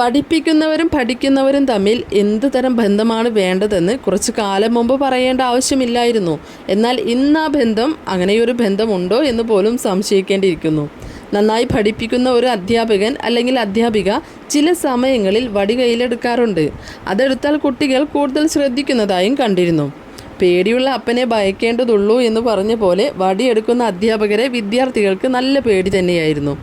പഠിപ്പിക്കുന്നവരും പഠിക്കുന്നവരും തമ്മിൽ എന്ത് തരം ബന്ധമാണ് വേണ്ടതെന്ന് കുറച്ച് കാലം മുമ്പ് പറയേണ്ട ആവശ്യമില്ലായിരുന്നു. എന്നാൽ ഇന്ന് ആ ബന്ധം അങ്ങനെയൊരു ബന്ധമുണ്ടോ എന്ന് പോലും സംശയിക്കേണ്ടിയിരിക്കുന്നു. നന്നായി പഠിപ്പിക്കുന്ന ഒരു അധ്യാപകൻ അല്ലെങ്കിൽ അധ്യാപിക ചില സമയങ്ങളിൽ വടി കയ്യിലെടുക്കാറുണ്ട്. അതെടുത്താൽ കുട്ടികൾ കൂടുതൽ ശ്രദ്ധിക്കുന്നതായും കണ്ടിരുന്നു. പേടിയുള്ള അപ്പനെ ഭയക്കേണ്ടതുള്ളൂ എന്ന് പറഞ്ഞ പോലെ വടിയെടുക്കുന്ന അധ്യാപകരെ വിദ്യാർത്ഥികൾക്ക് നല്ല പേടി തന്നെയായിരുന്നു.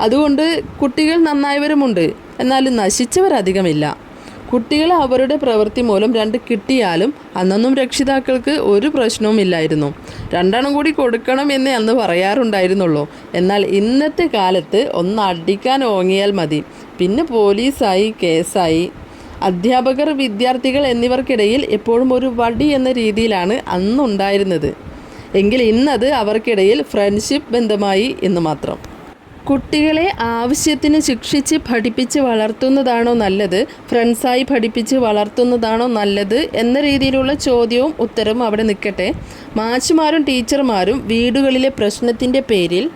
അതുകൊണ്ട് കുട്ടികൾ നന്നായവരുമുണ്ട്. എന്നാൽ നശിച്ചവരധികമില്ല. കുട്ടികൾ അവരുടെ പ്രവൃത്തി മൂലം രണ്ട് കിട്ടിയാലും അന്നൊന്നും രക്ഷിതാക്കൾക്ക് ഒരു പ്രശ്നവും ഇല്ലായിരുന്നു. രണ്ടെണ്ണം കൂടി കൊടുക്കണം എന്ന് അന്ന് പറയാറുണ്ടായിരുന്നുള്ളൂ. എന്നാൽ ഇന്നത്തെ കാലത്ത് ഒന്ന് അടിക്കാൻ ഓങ്ങിയാൽ മതി. പിന്നെ പോലീസായി കേസായി. അധ്യാപകർ വിദ്യാർത്ഥികൾ എന്നിവർക്കിടയിൽ എപ്പോഴും ഒരു വടി എന്ന രീതിയിലാണ് അന്നുണ്ടായിരുന്നത്. എങ്കിൽ ഇന്നത് അവർക്കിടയിൽ ഫ്രണ്ട്ഷിപ്പ് ബന്ധമായി എന്ന് മാത്രം. കുട്ടികളെ ആവശ്യത്തിന് ശിക്ഷിച്ച് പഠിപ്പിച്ച് വളർത്തുന്നതാണോ നല്ലത്? ഫ്രണ്ട്സായി പഠിപ്പിച്ച് വളർത്തുന്നതാണോ നല്ലത്? എന്ന രീതിയിലുള്ള ചോദ്യവും ഉത്തരവും അവിടെ നിൽക്കട്ടെ. മാച്ചുമാരും ടീച്ചർമാരും വീടുകളിലെ പ്രശ്നത്തിന്റെ പേരിൽ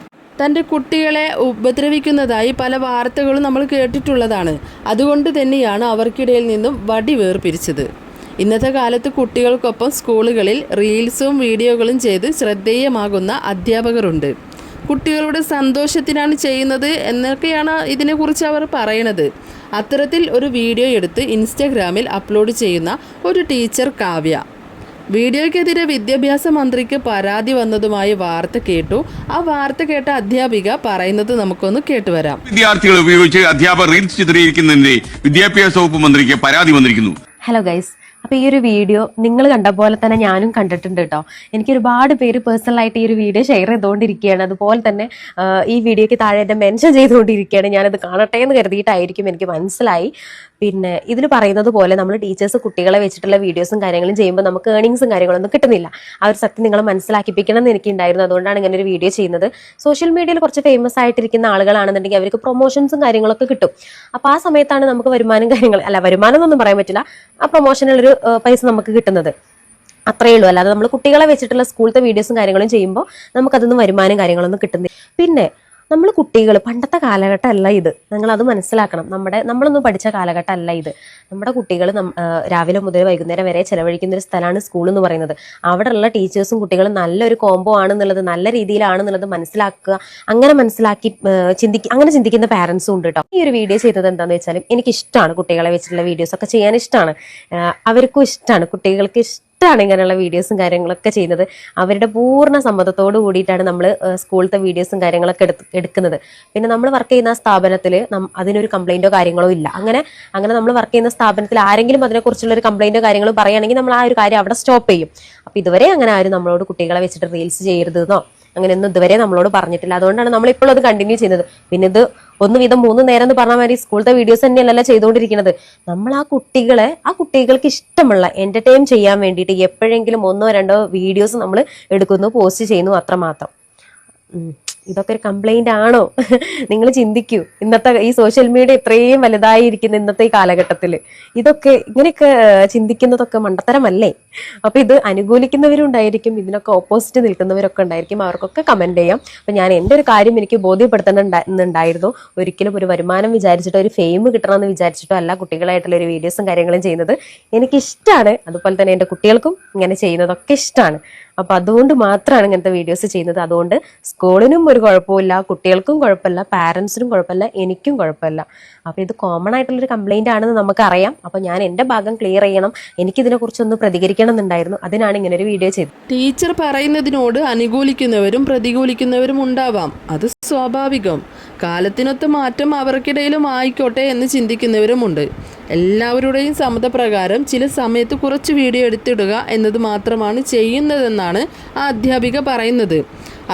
തന്റെ കുട്ടികളെ ഉപദ്രവിക്കുന്നതായി പല വാർത്തകളും നമ്മൾ കേട്ടിട്ടുള്ളതാണ്. അതുകൊണ്ട് തന്നെയാണ് അവർക്കിടയിൽ നിന്നും വടി വേർപിരിച്ചത്. ഇന്നത്തെ കാലത്ത് കുട്ടികൾക്കൊപ്പം സ്കൂളുകളിൽ റീൽസും വീഡിയോകളും ചെയ്ത് ശ്രദ്ധേയമാകുന്ന അധ്യാപകരുണ്ട്. കുട്ടികളുടെ സന്തോഷത്തിനാണ് ചെയ്യുന്നത് എന്നൊക്കെയാണ് ഇതിനെക്കുറിച്ച് അവർ പറയണത്. അത്തരത്തിൽ ഒരു വീഡിയോ എടുത്ത് ഇൻസ്റ്റഗ്രാമിൽ അപ്ലോഡ് ചെയ്യുന്ന ഒരു ടീച്ചർ കാവ്യ. വീഡിയോയ്ക്കെതിരെ വിദ്യാഭ്യാസ മന്ത്രിക്ക് പരാതി വന്നതുമായി വാർത്ത കേട്ടു. ആ വാർത്ത കേട്ട അധ്യാപിക പറയുന്നത് നമുക്കൊന്ന് കേട്ടുവരാം വിദ്യാർത്ഥികൾ ഉപയോഗിച്ച് അധ്യാപകർ റീൽസ് ചിത്രീകരിക്കുന്നതിന്റെ വിദ്യാഭ്യാസ വകുപ്പ് മന്ത്രിക്ക് പരാതി വന്നിരിക്കുന്നു. ഹലോ ഗൈസ് അപ്പൊ ഈ ഒരു വീഡിയോ നിങ്ങൾ കണ്ട പോലെ തന്നെ ഞാനും കണ്ടിട്ടുണ്ട് കേട്ടോ എനിക്ക് ഒരുപാട് പേര് പേഴ്സണലായിട്ട് ഈ ഒരു വീഡിയോ ഷെയർ ചെയ്തുകൊണ്ടിരിക്കുകയാണ്. അതുപോലെ തന്നെ ഈ വീഡിയോക്ക് താഴെ എന്നെ മെൻഷൻ ചെയ്തുകൊണ്ടിരിക്കുകയാണ്. ഞാനത് കാണട്ടെ എന്ന് കരുതിയിട്ടായിരിക്കും എനിക്ക് മനസ്സിലായി. പിന്നെ ഇതിൽ പറയുന്നത് പോലെ നമ്മൾ ടീച്ചേഴ്സ് കുട്ടികളെ വെച്ചിട്ടുള്ള വീഡിയോസും കാര്യങ്ങളും ചെയ്യുമ്പോൾ നമുക്ക് ഏണിങ്സും കാര്യങ്ങളൊന്നും കിട്ടുന്നില്ല. ആ ഒരു സത്യം നിങ്ങൾ മനസ്സിലാക്കിപ്പിക്കണം എന്ന് എനിക്കുണ്ടായിരുന്നു. അതുകൊണ്ടാണ് ഇങ്ങനെ ഒരു വീഡിയോ ചെയ്യുന്നത്. സോഷ്യൽ മീഡിയയിൽ കുറച്ച് ഫേമസ് ആയിട്ടിരിക്കുന്ന ആളുകളാണെന്നുണ്ടെങ്കിൽ അവർക്ക് പ്രൊമോഷൻസും കാര്യങ്ങളൊക്കെ കിട്ടും. അപ്പോൾ ആ സമയത്താണ് നമുക്ക് വരുമാനം കാര്യങ്ങൾ അല്ല വരുമാനം എന്നൊന്നും പറയാൻ പറ്റില്ല. ആ പ്രൊമോഷനിലൊരു ഏഹ്, പൈസ നമുക്ക് കിട്ടുന്നത്. അത്രയേ ഉള്ളൂ. അല്ലാതെ നമ്മൾ കുട്ടികളെ വെച്ചിട്ടുള്ള സ്കൂളത്തെ വീഡിയോസും കാര്യങ്ങളും ചെയ്യുമ്പോൾ നമുക്കതൊന്നും വരുമാനം കാര്യങ്ങളൊന്നും കിട്ടുന്നില്ല. പിന്നെ നമ്മൾ കുട്ടികൾ പണ്ടത്തെ കാലഘട്ടമല്ല ഇത്. നിങ്ങൾ അത് മനസ്സിലാക്കണം. നമ്മുടെ നമ്മളൊന്നും പഠിച്ച കാലഘട്ടമല്ല ഇത്. നമ്മുടെ കുട്ടികൾ രാവിലെ മുതൽ വൈകുന്നേരം വരെ ചെലവഴിക്കുന്ന ഒരു സ്ഥലമാണ് സ്കൂൾ എന്ന് പറയുന്നത്. അവിടെയുള്ള ടീച്ചേഴ്സും കുട്ടികളും നല്ലൊരു കോംബോ ആണെന്നുള്ളത് നല്ല രീതിയിലാണെന്നുള്ളത് മനസ്സിലാക്കുക. അങ്ങനെ മനസ്സിലാക്കി ചിന്തിക്കുക അങ്ങനെ ചിന്തിക്കുന്ന പാരൻസും ഉണ്ട് കേട്ടോ ഈ ഒരു വീഡിയോ ചെയ്തത് എന്താണെന്ന് വെച്ചാൽ എനിക്ക് ഇഷ്ടമാണ് കുട്ടികളെ വെച്ചിട്ടുള്ള വീഡിയോസ് ഒക്കെ ചെയ്യാൻ ഇഷ്ടമാണ് അവർക്കും ഇഷ്ടമാണ് കുട്ടികൾക്ക് ഇഷ്ടം ഇഷ്ടമാണ് ഇങ്ങനെയുള്ള വീഡിയോസും കാര്യങ്ങളൊക്കെ ചെയ്യുന്നത്. അവരുടെ പൂർണ സമ്മതത്തോട് കൂടിയിട്ടാണ് നമ്മൾ സ്കൂളത്തെ വീഡിയോസും കാര്യങ്ങളൊക്കെ എടുക്കുന്നത്. പിന്നെ നമ്മൾ വർക്ക് ചെയ്യുന്ന സ്ഥാപനത്തിൽ അതിനൊരു കംപ്ലൈന്റോ കാര്യങ്ങളോ ഇല്ല. അങ്ങനെ അങ്ങനെ നമ്മൾ വർക്ക് ചെയ്യുന്ന സ്ഥാപനത്തിൽ ആരെങ്കിലും അതിനെക്കുറിച്ചുള്ള ഒരു കംപ്ലൈന്റോ കാര്യങ്ങളോ പറയുകയാണെങ്കിൽ നമ്മൾ ആ ഒരു കാര്യം അവിടെ സ്റ്റോപ്പ് ചെയ്യും. അപ്പോൾ ഇതുവരെ അങ്ങനെ ആരും നമ്മളോട് കുട്ടികളെ വെച്ചിട്ട് റീൽസ് ചെയ്യരുതെന്നോ അങ്ങനെയൊന്നും ഇതുവരെ നമ്മളോട് പറഞ്ഞിട്ടില്ല. അതുകൊണ്ടാണ് നമ്മൾ ഇപ്പോൾ അത് കണ്ടിന്യൂ ചെയ്യുന്നത്. പിന്നെ ഇത് ഒന്നുവിധം മൂന്ന് നേരം എന്ന് പറഞ്ഞ മാതിരി സ്കൂളത്തെ വീഡിയോസ് തന്നെയല്ലല്ലോ ചെയ്തുകൊണ്ടിരിക്കുന്നത്. നമ്മൾ ആ കുട്ടികളെ ആ കുട്ടികൾക്ക് ഇഷ്ടമുള്ള എന്റർടൈൻ ചെയ്യാൻ വേണ്ടിയിട്ട് എപ്പോഴെങ്കിലും ഒന്നോ രണ്ടോ വീഡിയോസ് നമ്മൾ എടുക്കുന്നു പോസ്റ്റ് ചെയ്യുന്നു അത്രമാത്രം. ഇതൊക്കെ ഒരു കംപ്ലൈന്റ് ആണോ? നിങ്ങൾ ചിന്തിക്കൂ. ഇന്നത്തെ ഈ സോഷ്യൽ മീഡിയ ഇത്രയും വലുതായിരിക്കുന്ന ഇന്നത്തെ ഈ കാലഘട്ടത്തിൽ ഇതൊക്കെ ഇങ്ങനെയൊക്കെ ചിന്തിക്കുന്നതൊക്കെ മണ്ടത്തരമല്ലേ? അപ്പൊ ഇത് അനുകൂലിക്കുന്നവരും ഉണ്ടായിരിക്കും ഇതിനൊക്കെ ഓപ്പോസിറ്റ് നിൽക്കുന്നവരൊക്കെ ഉണ്ടായിരിക്കും അവർക്കൊക്കെ കമന്റ് ചെയ്യാം. അപ്പൊ ഞാൻ എന്റെ ഒരു കാര്യം എനിക്ക് ബോധ്യപ്പെടുത്തുന്നുണ്ടായിരുന്നു ഒരിക്കലും ഒരു വരുമാനം വിചാരിച്ചിട്ടോ ഒരു ഫെയിം കിട്ടണമെന്ന് വിചാരിച്ചിട്ടോ അല്ല കുട്ടികളായിട്ടുള്ള ഒരു വീഡിയോസും കാര്യങ്ങളും ചെയ്യുന്നത്. എനിക്കിഷ്ടമാണ് അതുപോലെ തന്നെ എന്റെ കുട്ടികൾക്കും ഇങ്ങനെ ചെയ്യുന്നതൊക്കെ ഇഷ്ടമാണ് അപ്പൊ അതുകൊണ്ട് മാത്രമാണ് ഇങ്ങനത്തെ വീഡിയോസ് ചെയ്യുന്നത്. അതുകൊണ്ട് സ്കൂളിനും ഒരു കുഴപ്പമില്ല കുട്ടികൾക്കും കുഴപ്പമില്ല പാരൻസിനും കുഴപ്പമില്ല എനിക്കും കുഴപ്പമില്ല. അപ്പൊ ഇത് കോമൺ ആയിട്ടുള്ളൊരു കംപ്ലൈന്റ് ആണെന്ന് നമുക്കറിയാം. അപ്പൊ ഞാൻ എന്റെ ഭാഗം ക്ലിയർ ചെയ്യണം. എനിക്കിതിനെ കുറിച്ചൊന്ന് പ്രതികരിക്കണം എന്നുണ്ടായിരുന്നു. അതിനാണ് ഇങ്ങനെ ഒരു വീഡിയോ ചെയ്തത്. ടീച്ചർ പറയുന്നതിനോട് അനുകൂലിക്കുന്നവരും പ്രതികൂലിക്കുന്നവരും ഉണ്ടാവാം. അത് സ്വാഭാവികം. കാലത്തിനൊത്ത് മാറ്റം അവർക്കിടയിലും ആയിക്കോട്ടെ എന്ന് ചിന്തിക്കുന്നവരുമുണ്ട്. എല്ലാവരുടെയും സമ്മതപ്രകാരം ചില സമയത്ത് കുറച്ച് വീഡിയോ എടുത്തിടുക എന്നത് മാത്രമാണ് ചെയ്യുന്നതെന്നാണ് ആ അധ്യാപിക പറയുന്നത്.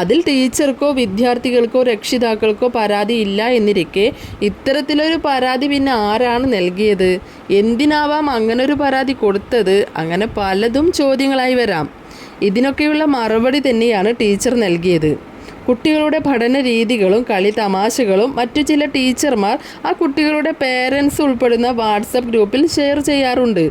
അതിൽ ടീച്ചർക്കോ വിദ്യാർത്ഥികൾക്കോ രക്ഷിതാക്കൾക്കോ പരാതി ഇല്ല എന്നിരിക്കെ ഇത്തരത്തിലൊരു പരാതി പിന്നെ ആരാണ് നൽകിയത്? എന്തിനാവാം അങ്ങനെ ഒരു പരാതി കൊടുത്തത്? അങ്ങനെ പലതും ചോദ്യങ്ങളായി വരാം. ഇതിനൊക്കെയുള്ള മറുപടി തന്നെയാണ് ടീച്ചർ നൽകിയത്. കുട്ടികളുടെ പഠന രീതികളും കളി തമാശകളും മറ്റു ചില ടീച്ചർമാർ ആ കുട്ടികളുടെ പേരൻസ് ഉൾപ്പെടുന്ന വാട്സപ്പ് ഗ്രൂപ്പിൽ ഷെയർ ചെയ്യാറുണ്ട്.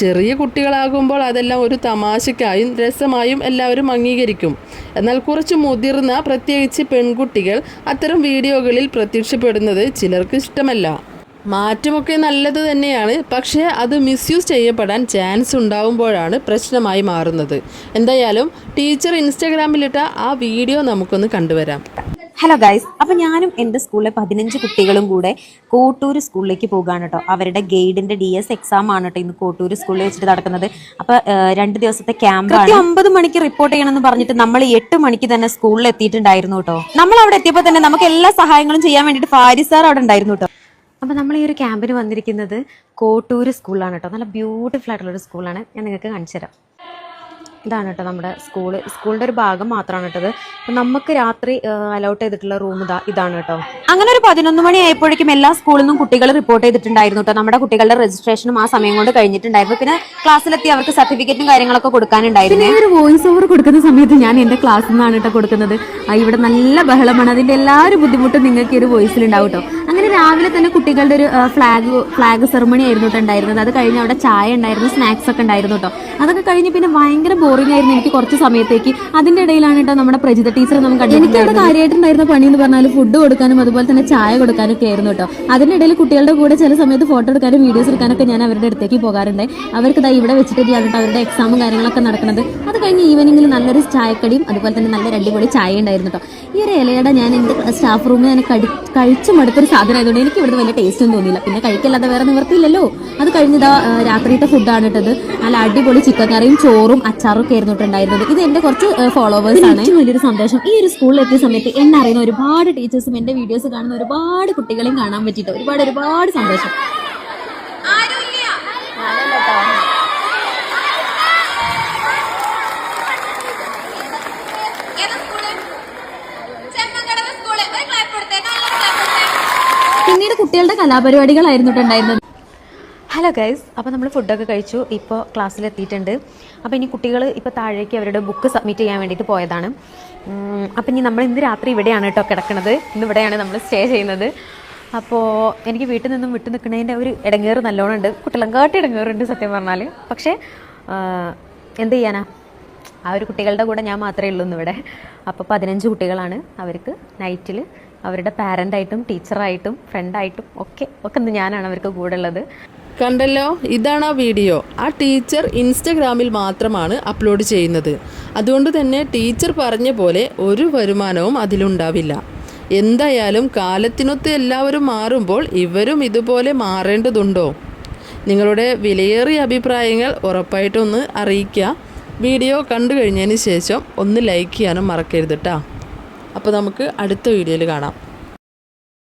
ചെറിയ കുട്ടികളാകുമ്പോൾ അതെല്ലാം ഒരു തമാശക്കായും രസമായും എല്ലാവരും അംഗീകരിക്കും. എന്നാൽ കുറച്ച് മുതിർന്ന പ്രത്യേകിച്ച് പെൺകുട്ടികൾ അത്തരം വീഡിയോകളിൽ പ്രത്യക്ഷപ്പെടുന്നത് ചിലർക്ക് ഇഷ്ടമല്ല. മാറ്റമൊക്കെ നല്ലത് തന്നെയാണ്. പക്ഷേ അത് മിസ്യൂസ് ചെയ്യപ്പെടാൻ ചാൻസ് ഉണ്ടാവുമ്പോഴാണ് പ്രശ്നമായി മാറുന്നത്. എന്തായാലും ടീച്ചർ ഇൻസ്റ്റാഗ്രാമിലിട്ട ആ വീഡിയോ നമുക്കൊന്ന് കണ്ടുവരാം. ഹലോ ഗൈസ് അപ്പോൾ ഞാനും എന്റെ സ്കൂളിലെ പതിനഞ്ച് കുട്ടികളും കൂടെ കോട്ടൂർ സ്കൂളിലേക്ക് പോകുകയാണ് കേട്ടോ. അവരുടെ ഗൈഡിന്റെ ഡി എസ് എക്സാം ആണ് കേട്ടോ ഇന്ന് കോട്ടൂർ സ്കൂളിൽ വെച്ചിട്ട് നടക്കുന്നത്. അപ്പോൾ രണ്ട് ദിവസത്തെ ക്യാമ്പ് ഒമ്പത് മണിക്ക് റിപ്പോർട്ട് ചെയ്യണമെന്ന് പറഞ്ഞിട്ട് നമ്മൾ എട്ട് മണിക്ക് തന്നെ സ്കൂളിൽ എത്തിയിട്ടുണ്ടായിരുന്നു കേട്ടോ. നമ്മൾ അവിടെ എത്തിയപ്പോൾ തന്നെ നമുക്ക് എല്ലാ സഹായങ്ങളും ചെയ്യാൻ വേണ്ടിയിട്ട് ഫാരി സാർ അവിടെ ഉണ്ടായിരുന്നു കേട്ടോ. അപ്പൊ നമ്മൾ ഈ ഒരു ക്യാമ്പിന് വന്നിരിക്കുന്നത് കോട്ടൂർ സ്കൂളാണ് കേട്ടോ നല്ല ബ്യൂട്ടിഫുൾ ആയിട്ടുള്ളൊരു സ്കൂളാണ്. ഞാൻ നിങ്ങൾക്ക് കാണിച്ചു തരാം ഇതാണ് കേട്ടോ നമ്മുടെ സ്കൂൾ സ്കൂളിന്റെ ഒരു ഭാഗം മാത്രമാണ് കേട്ടത്. അപ്പൊ നമുക്ക് രാത്രി അലൗട്ട് ചെയ്തിട്ടുള്ള റൂം ഇതാ ഇതാണ് കേട്ടോ. അങ്ങനെ ഒരു പതിനൊന്ന് മണി ആയപ്പോഴേക്കും എല്ലാ സ്കൂളിൽ നിന്നും കുട്ടികൾ റിപ്പോർട്ട് ചെയ്തിട്ടുണ്ടായിരുന്നു കേട്ടോ. നമ്മുടെ കുട്ടികളുടെ രജിസ്ട്രേഷനും ആ സമയം കൊണ്ട് കഴിഞ്ഞിട്ടുണ്ടായിരുന്നു. പിന്നെ ക്ലാസ്സിലെത്തി അവർക്ക് സർട്ടിഫിക്കറ്റും കാര്യങ്ങളൊക്കെ കൊടുക്കാനുണ്ടായിരുന്നു. ഒരു വോയിസ് ഓവർ കൊടുക്കുന്ന സമയത്ത് ഞാൻ എന്റെ ക്ലാസ്സിൽ നിന്നാണ് കേട്ടോ കൊടുക്കുന്നത്. ആ, ഇവിടെ നല്ല ബഹളമാണ്. അതിന്റെ എല്ലാ ഒരു ബുദ്ധിമുട്ടും നിങ്ങൾക്ക് ഈ ഒരു വോയിസിൽ ഉണ്ടാവും കേട്ടോ. അങ്ങനെ രാവിലെ തന്നെ കുട്ടികളുടെ ഒരു ഫ്ലാഗ് ഫ്ലാഗ് സെറമണി ആയിരുന്നു കേട്ടോ ഉണ്ടായിരുന്നത്. അത് കഴിഞ്ഞ് അവിടെ ചായ ഉണ്ടായിരുന്നു സ്നാക്സ് ഒക്കെ ഉണ്ടായിരുന്നു കേട്ടോ. അതൊക്കെ കഴിഞ്ഞ് പിന്നെ ഭയങ്കര ബോറിംഗ് ആയിരുന്നു. എനിക്ക് കുറച്ച് സമയത്തേക്ക്. അതിന്റെ ഇടയിലാണ് കേട്ടോ നമ്മുടെ പ്രജിത ടീച്ചർ നമുക്ക് എനിക്ക് അവിടെ കാര്യമായിട്ടുണ്ടായിരുന്ന പണി എന്ന് പറഞ്ഞാൽ ഫുഡ് കൊടുക്കാനും അതുപോലെ തന്നെ ചായ കൊടുക്കാനും ഒക്കെ ആയിരുന്നു കേട്ടോ. അതിന്റെ ഇടയിൽ കുട്ടികളുടെ കൂടെ ചില സമയത്ത് ഫോട്ടോ എടുക്കാനും വീഡിയോസ് എടുക്കാനൊക്കെ ഞാൻ അവരുടെ അടുത്തേക്ക് പോകാറുണ്ട്. അവർക്ക് ദാ ഇവിടെ വെച്ചിട്ട് കേട്ടോ അവരുടെ എക്സാമും കാര്യങ്ങളൊക്കെ നടക്കുന്നത്. അത് കഴിഞ്ഞ് ഈവനിങ്ങിൽ നല്ലൊരു ചായക്കടിയും അതുപോലെ തന്നെ നല്ലൊരു അടിപൊളി ചായ ഉണ്ടായിരുന്നു കേട്ടോ. ഈ ഒരു ഇലയുടെ ഞാൻ എന്റെ സ്റ്റാഫ് റൂമിൽ ഞാൻ കഴിച്ചു മടുത്തൊരു സാധനം ആയതുകൊണ്ട് എനിക്ക് ഇവിടുത്തെ വലിയ ടേസ്റ്റ് തോന്നിയില്ല. പിന്നെ കഴിക്കല്ലാതെ വേറെ നിവർത്തിയില്ലല്ലോ അത് കഴിഞ്ഞതാ രാത്രിയിലത്തെ ഫുഡാണ് ഇട്ടത് നല്ല അടിപൊളി ചിക്കൻ കറിയും ചോറും അച്ചാറും ഒക്കെ ആയിരുന്നു ഉണ്ടായിരുന്നത് ഇത് എന്റെ കുറച്ച് ഫോളോവേഴ്സ് ആണ്. ഏറ്റവും വലിയൊരു സന്തോഷം. ഈ ഒരു സ്കൂളിൽ എത്തിയ സമയത്ത് എന്നെ അറിയുന്ന ഒരുപാട് ടീച്ചേഴ്സും എന്റെ വീഡിയോസ് കാണുന്ന ഒരുപാട് കുട്ടികളെയും കാണാൻ പറ്റിയിട്ട് ഒരുപാട് ഒരുപാട് സന്തോഷം. പിന്നീട് കുട്ടികളുടെ കലാപരിപാടികളായിരുന്നു ഉണ്ടായിരുന്നത് ഹലോ ഗൈസ് അപ്പോൾ നമ്മൾ ഫുഡൊക്കെ കഴിച്ചു. ഇപ്പോൾ ക്ലാസ്സിലെത്തിയിട്ടുണ്ട് അപ്പോൾ ഇനി കുട്ടികൾ ഇപ്പോൾ താഴേക്ക് അവരുടെ ബുക്ക് സബ്മിറ്റ് ചെയ്യാൻ വേണ്ടിയിട്ട് പോയതാണ്. അപ്പോൾ ഇനി നമ്മൾ ഇന്ന് രാത്രി ഇവിടെയാണ് കേട്ടോ കിടക്കുന്നത് ഇന്ന് ഇവിടെയാണ് നമ്മൾ സ്റ്റേ ചെയ്യുന്നത്. അപ്പോൾ എനിക്ക് വീട്ടിൽ നിന്നും വിട്ടു നിൽക്കുന്നതിന്റെ ഒരു ഇടങ്ങേറ് നല്ലോണം ഉണ്ട്. കുട്ടികളെങ്കാട്ടി ഇടങ്ങേറുണ്ട് സത്യം പറഞ്ഞാൽ പക്ഷേ എന്ത് ചെയ്യാനാ? ആ ഒരു കുട്ടികളുടെ കൂടെ ഞാൻ മാത്രമേ ഉള്ളൂ ഇന്നിവിടെ. അപ്പോൾ പതിനഞ്ച് കുട്ടികളാണ്. അവർക്ക് നൈറ്റിൽ അവരുടെ പാരന്റായിട്ടും ടീച്ചറായിട്ടും ഫ്രണ്ടായിട്ടും ഒക്കെ ഒക്കെ ഇന്ന് ഞാനാണ് അവർക്ക് കൂടെ ഉള്ളത്. കണ്ടല്ലോ? ഇതാണ് ആ വീഡിയോ. ആ ടീച്ചർ ഇൻസ്റ്റഗ്രാമിൽ മാത്രമാണ് അപ്ലോഡ് ചെയ്യുന്നത്. അതുകൊണ്ട് തന്നെ ടീച്ചർ പറഞ്ഞ പോലെ ഒരു വരുമാനവും അതിലുണ്ടാവില്ല. എന്തായാലും കാലത്തിനൊത്ത് എല്ലാവരും മാറുമ്പോൾ ഇവരും ഇതുപോലെ മാറേണ്ടതുണ്ടോ? നിങ്ങളുടെ വിലയേറിയ അഭിപ്രായങ്ങൾ ഉറപ്പായിട്ടൊന്ന് അറിയിക്കുക. വീഡിയോ കണ്ടു കഴിഞ്ഞതിന് ശേഷം ഒന്ന് ലൈക്ക് ചെയ്യാനും മറക്കരുത് കേട്ടോ അപ്പോൾ നമുക്ക് അടുത്ത വീഡിയോയിൽ കാണാം.